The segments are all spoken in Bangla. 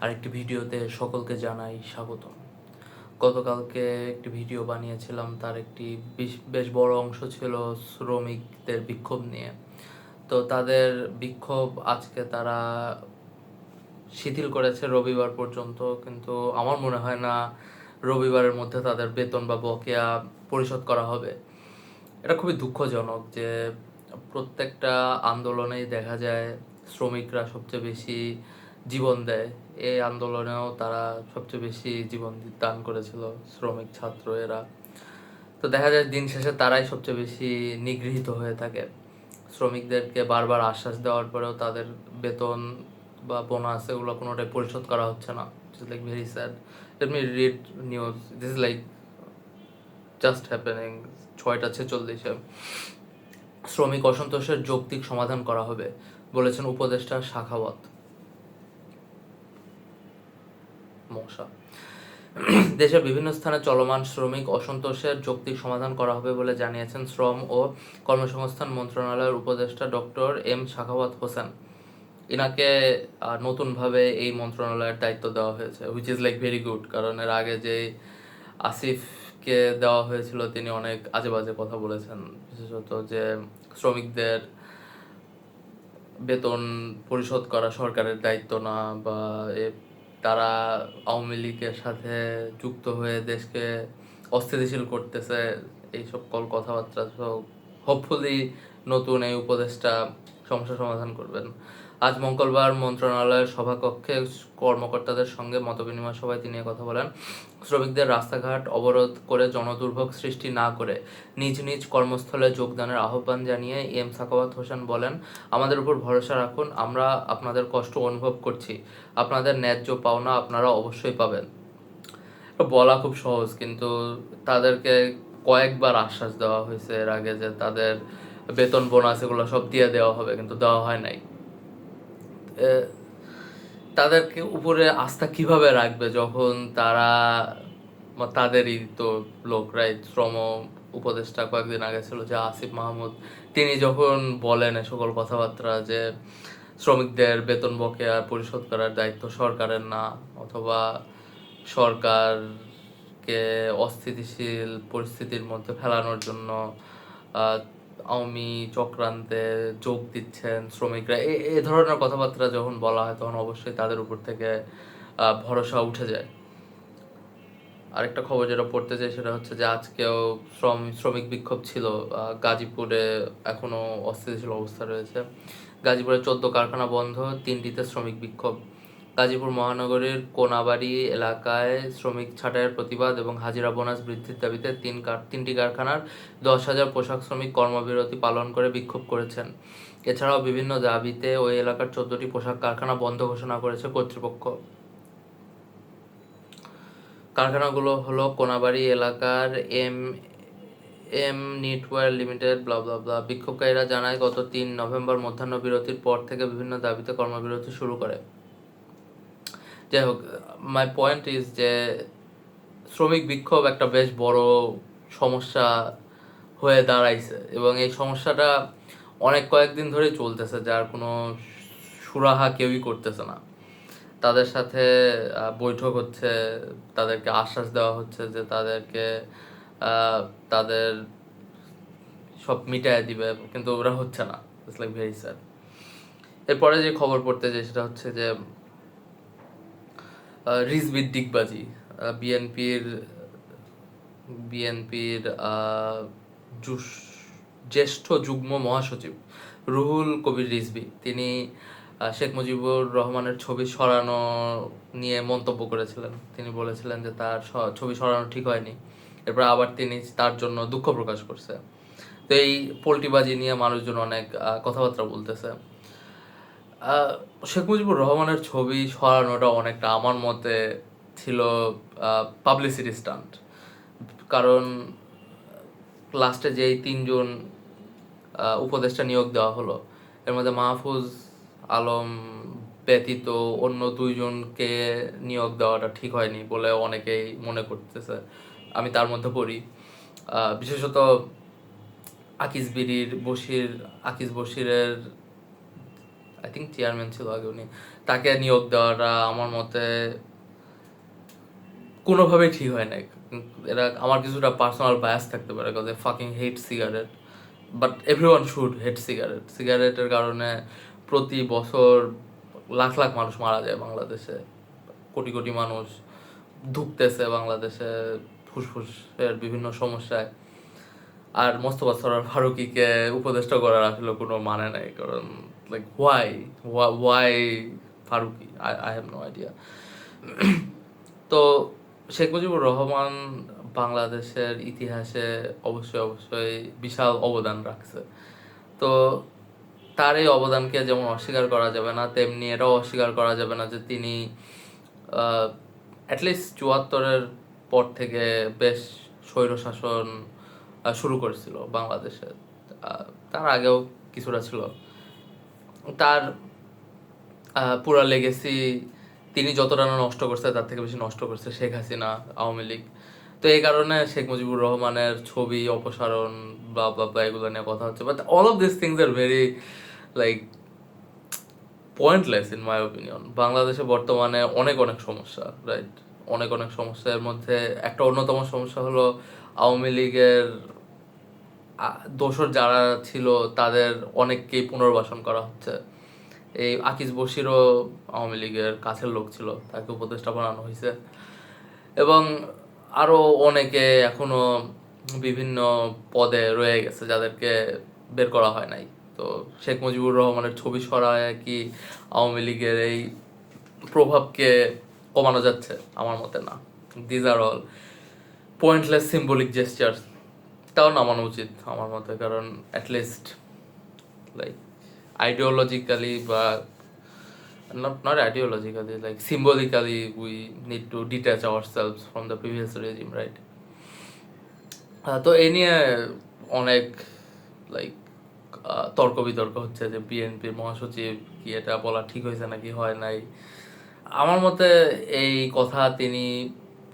আরেকটি ভিডিওতে সকলকে জানাই স্বাগতম। গতকালকে একটি ভিডিও বানিয়েছিলাম, তার একটি বেশ- বড় অংশ ছিল শ্রমিকদের বিক্ষোভ নিয়ে। তো তাদের বিক্ষোভ আজকে তারা শিথিল করেছে রবিবার পর্যন্ত, কিন্তু আমার মনে হয় না রবিবারের মধ্যে তাদের বেতন বা বকেয়া পরিশোধ করা হবে। এটা খুবই দুঃখজনক যে প্রত্যেকটা আন্দোলনেই দেখা যায় শ্রমিকরা সবচেয়ে বেশি জীবন দেয়। এই আন্দোলনেও তারা সবচেয়ে বেশি জীবন দান করেছিল শ্রমিক, ছাত্র এরা। তো দেখা যায় দিন শেষে তারাই সবচেয়ে বেশি নিগৃহীত হয়ে থাকে। শ্রমিকদেরকে বারবার আশ্বাস দেওয়ার পরেও তাদের বেতন বা বোনাস এগুলো কোনোটাই পরিশোধ করা হচ্ছে না। Like very sad let me read news this is like just happening ছয়টা ছেচল্লিশে। শ্রমিক অসন্তোষের যৌক্তিক সমাধান করা হবে, বলেছেন উপদেষ্টা শাখাওয়াত। মশা দেশের বিভিন্ন স্থানে চলমান শ্রমিক অসন্তোষের যৌক্তিক সমাধান করা হবে বলে জানিয়েছেন শ্রম ও কর্মসংস্থান মন্ত্রণালয়ের উপদেষ্টা ডক্টর এম শাখাওয়াত হোসেন। ইনাকে নতুনভাবে এই মন্ত্রণালয়ের দায়িত্ব দেওয়া হয়েছে which is like very good কারণ এর আগে যে আসিফকে দেওয়া হয়েছিল, তিনি অনেক আজে বাজে কথা বলেছেন, বিশেষত যে শ্রমিকদের বেতন পরিশোধ করা সরকারের দায়িত্ব না বা তারা আওয়ামী লীগের সাথে যুক্ত হয়ে দেশকে অস্থিতিশীল করতেছে, এই সকল কথাবার্তা। হোপফুলি নতুন এই উপদেশটা সমস্যা সমাধান করবেন। আজ মঙ্গলবার মন্ত্রণালয়ের সভাকক্ষে কর্মকর্তাদের সঙ্গে মতবিনিময় সভায় তিনি কথা বলেন। শ্রমিকদের রাস্তাঘাট অবরোধ করে জনদুর্ভোগ সৃষ্টি না করে নিজ নিজ কর্মস্থলে যোগদানের আহ্বান জানিয়ে এম সাকাওয়াত হোসেন বলেন, আমাদের উপর ভরসা রাখুন, আমরা আপনাদের কষ্ট অনুভব করছি। আপনাদের ন্যায্য পাওনা আপনারা অবশ্যই পাবেন। বলা খুব সহজ, কিন্তু তাদেরকে কয়েকবার আশ্বাস দেওয়া হয়েছে এর আগে যে তাদের বেতন, বোনাস এগুলো সব দিয়ে দেওয়া হবে, কিন্তু দেওয়া হয় নাই। তাদেরকে উপরে আস্থা কীভাবে রাখবে যখন তারা তাদেরই তো লোকরাই শ্রম উপদেষ্টা কয়েকদিন আগে ছিল যে আসিফ মাহমুদ, তিনি যখন বলেন সকল কথাবার্তা যে শ্রমিকদের বেতন বকেয়া পরিশোধ করার দায়িত্ব সরকারের না, অথবা সরকারকে অস্থিতিশীল পরিস্থিতির মধ্যে ফেলানোর জন্য আওয়ামী চক্রান্তে যোগ দিচ্ছেন শ্রমিকরা। এ ধরনের কথাবার্তা যখন বলা হয়, তখন অবশ্যই তাদের উপর থেকে ভরসা উঠে যায়। আরেকটা খবর যেটা পড়তে চাই সেটা হচ্ছে যে আজকেও শ্রম, শ্রমিক বিক্ষোভ ছিল গাজীপুরে এখনও অস্থিতিশীল অবস্থা রয়েছে। গাজীপুরে চোদ্দ কারখানা বন্ধ, তিনটিতে শ্রমিক বিক্ষোভ। গাজীপুর মহানগরীর কোনাবাড়ি এলাকায় শ্রমিক ছাঁটাইয়ের প্রতিবাদ এবং হাজিরা বোনাস বৃদ্ধির দাবিতে তিন তিনটি কারখানার দশ হাজার পোশাক শ্রমিক কর্মবিরতি পালন করে বিক্ষোভ করেছেন। এছাড়াও বিভিন্ন দাবিতে ওই এলাকার চোদ্দটি পোশাক কারখানা বন্ধ ঘোষণা করেছে কর্তৃপক্ষ। কারখানাগুলো হলো কোনাবাড়ি এলাকার M M knitwear limited, blah blah blah. বিক্ষোভকারীরা জানায়, গত তিন নভেম্বর মধ্যাহ্ন বিরতির পর থেকে বিভিন্ন দাবিতে কর্মবিরতি শুরু করে। যাই হোক মাই পয়েন্ট ইজ যে শ্রমিক বিক্ষোভ একটা বেশ বড় সমস্যা হয়ে দাঁড়াইছে এবং এই সমস্যাটা অনেক কয়েকদিন ধরেই চলতেছে, যার কোনো সুরাহা কেউই করতেছে না। তাদের সাথে বৈঠক হচ্ছে, তাদেরকে আশ্বাস দেওয়া হচ্ছে যে তাদেরকে তাদের সব মিটায় দিবে, কিন্তু ওরা হচ্ছে না। ইটস লাইক ভেরি স্যাড এরপরে যে খবর পড়তে যাই সেটা হচ্ছে যে আহ, রিজভির ডিগবাজি। বিএনপির বিএনপির জ্যেষ্ঠ যুগ্ম মহাসচিব রুহুল কবির রিজভি। তিনি শেখ মুজিবুর রহমানের ছবি সরানো নিয়ে মন্তব্য করেছিলেন। তিনি বলেছিলেন যে তার ছবি সরানো ঠিক হয়নি। এরপর আবার তিনি তার জন্য দুঃখ প্রকাশ করছে। তো এই পোল্টিবাজি নিয়ে মানুষজন অনেক কথাবার্তা বলতেছে। শেখ মুজিবুর রহমানের ছবি সরানোটা অনেকটা আমার মতে ছিল পাবলিসিটি স্টান্ট কারণ লাস্টে যেই তিনজন উপদেষ্টা নিয়োগ দেওয়া হলো, এর মধ্যে মাহফুজ আলম ব্যতীত অন্য দুইজনকে নিয়োগ দেওয়াটা ঠিক হয়নি বলে অনেকেই মনে করতেছে। আমি তার মধ্যে পড়ি। বিশেষত আকিস বিরির বশির আকিস বশিরের আই থিঙ্ক চেয়ারম্যান ছিল আগে উনি। তাকে নিয়োগ দেওয়াটা আমার মতে কোনোভাবেই ঠিক হয় না এরা আমার কিছুটা পার্সোনাল বায়াস থাকতে পারে cause fucking hate cigarette but every one should hate cigarette সিগারেটের কারণে প্রতি বছর লাখ লাখ মানুষ মারা যায় বাংলাদেশে। কোটি কোটি মানুষ ধুকতেছে বাংলাদেশে ফুসফুসের বিভিন্ন সমস্যায়। আর মোস্তফা সরার ফারুকিকে উপদেষ্টা করার আসলে কোনো মানে নাই, কারণ like why why Faruqui? I I have no idea তো শেখ মুজিবুর রহমান বাংলাদেশের ইতিহাসে অবশ্যই অবশ্যই বিশাল অবদান রাখছে। তো তার এই অবদানকে যেমন অস্বীকার করা যাবে না, তেমনি এটাও অস্বীকার করা যাবে না যে তিনি অ্যাটলিস্ট চুয়াত্তরের পর থেকে বেশ স্বৈরশাসন শুরু করেছিল বাংলাদেশে। তার আগেও কিছুটা ছিল। তার পুরা লেগেসি তিনি যতটা নষ্ট করছে, তার থেকে বেশি নষ্ট করছে শেখ হাসিনা, আওয়ামী লীগ। তো এই কারণে শেখ মুজিবুর রহমানের ছবি, অপসারণ বা বা এগুলো নিয়ে কথা হচ্ছে। But all of this things are very like pointless in my opinion বাংলাদেশে বর্তমানে অনেক অনেক সমস্যা রাইট অনেক অনেক সমস্যার মধ্যে একটা অন্যতম সমস্যা হলো আওয়ামী লীগের দোসর যারা ছিল তাদের অনেককেই পুনর্বাসন করা হচ্ছে। এই আকিজ বশিরও আওয়ামী লীগের কাছের লোক ছিল, তাকে উপদেষ্টা বানানো হয়েছে। এবং আরও অনেকে এখনও বিভিন্ন পদে রয়ে গেছে যাদেরকে বের করা হয় নাই। তো শেখ মুজিবুর রহমানের ছবি সরায় কি আওয়ামী লীগের এই প্রভাবকে কমানো যাচ্ছে? আমার মতে না। These are all pointless symbolic gestures তাও নামানো উচিত আমার মতে কারণ অ্যাটলিস্ট লাইক আইডিওলজিক্যালি বা not not ideologically like symbolically we need to detach ourselves from the previous regime right? Ah, তো এই নিয়ে অনেক লাইক তর্ক বিতর্ক হচ্ছে যে বিএনপির মহাসচিব কি এটা বলা ঠিক হয়েছে নাকি হয় নাই। আমার মতে এই কথা তিনি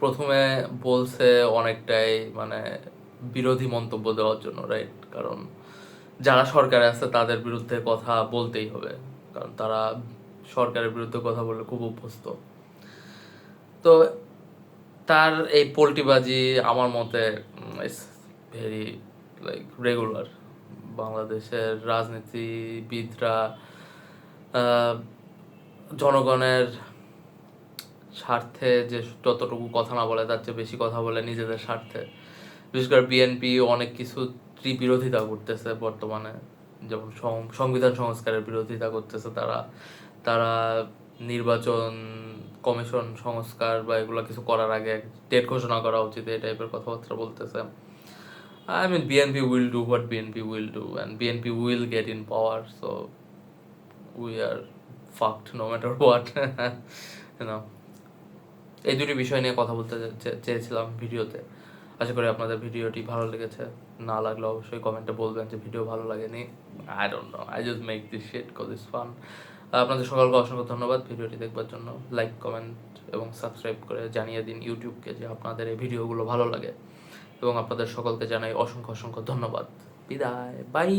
প্রথমে বলছে অনেকটাই মানে বিরোধী মন্তব্য দেওয়ার জন্য রাইট কারণ যারা সরকারে আছে, তাদের বিরুদ্ধে কথা বলতেই হবে। কারণ তারা সরকারের বিরুদ্ধে কথা বললে খুব অভ্যস্ত। তো তার এই পোল্টিবাজি আমার মতে ইটস ভেরি লাইক রেগুলার বাংলাদেশের রাজনীতিবিদরা জনগণের স্বার্থে যে যতটুকু কথা না বলে, তার চেয়ে বেশি কথা বলে নিজেদের স্বার্থে। বিশেষ করে বিএনপি অনেক কিছু বিরোধিতা করতেছে বর্তমানে। যেমন সংবিধান সংস্কারের বিরোধিতা করতেছে তারা। তারা নির্বাচন কমিশন সংস্কার বা এগুলো কিছু করার আগে ডেট ঘোষণা করা উচিত এই টাইপের কথাবার্তা বলতেছে। I mean, BNP will do what BNP will do and BNP will get in power so we are fucked no matter you know. এই দুটি বিষয় নিয়ে কথা বলতে চেয়েছিলাম ভিডিওতে। আশা করি আপনাদের ভিডিওটি ভালো লেগেছে। না লাগলে অবশ্যই কমেন্টে বলবেন যে ভিডিও ভালো লাগেনি। I don't know I just make this shit cause is fun আপনাদের সকলকে অসংখ্য ধন্যবাদ ভিডিওটি দেখবার জন্য। লাইক কমেন্ট এবং সাবস্ক্রাইব করে জানিয়ে দিন ইউটিউবকে যে আপনাদের এই ভিডিওগুলো ভালো লাগে। এবং আপনাদের সকলকে জানাই অসংখ্য অসংখ্য ধন্যবাদ। বিদায়। বাই